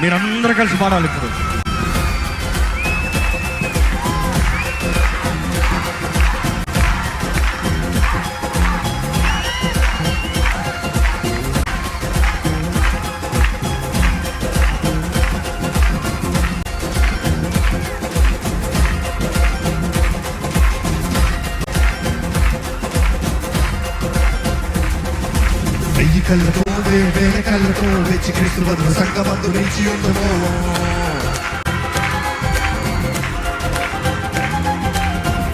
మీరందరూ కలిసి పాడాలి ఇప్పుడు. వెయ్యి కళ్ళతో వేల కళ్ళతో వెచ్చి క్రీస్తు వద్ద సంగమందు నిలిచి ఉందమో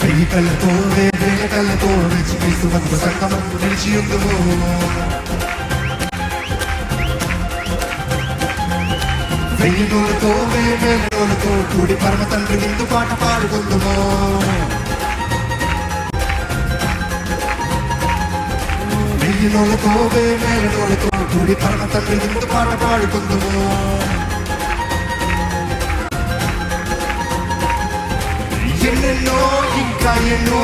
వెయ్యి కళ్ళతో వేల కళ్ళతో వెచ్చి క్రీస్తు వద్ద సంగమందు నిలిచి ఉందమో వెయ్యి నూలతో వేల నూలతో కూడి పరమ తండ్రి నిందు పాట వేల నూలతో కూడి పరమ తండ్రి నిందు పాట పాడుకుందము. ఎన్నెన్నో ఇంకా ఎన్నో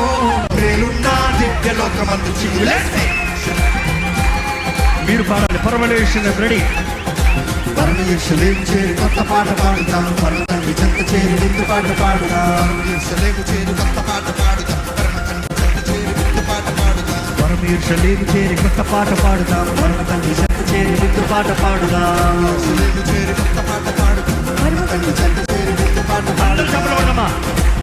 మేలున్నా దివ్య లోకమందు చిగులేస్తే. మీరు పాడాలి. పరమలేషన్ రెడీ. పరమేశ్వరేం చేరి కొత్త పాట పాడుతాం. పరమ చెంత చేరి నిందు పాట పాడుతాం. పరమేశ్వరేం చేరి పాడుతాం పరమేశ్వరుడు చేరి కొత్త పాట పాడుదాం. పరమ తల్లి చెత్త చేరి నిండు పాట పాడుదాం.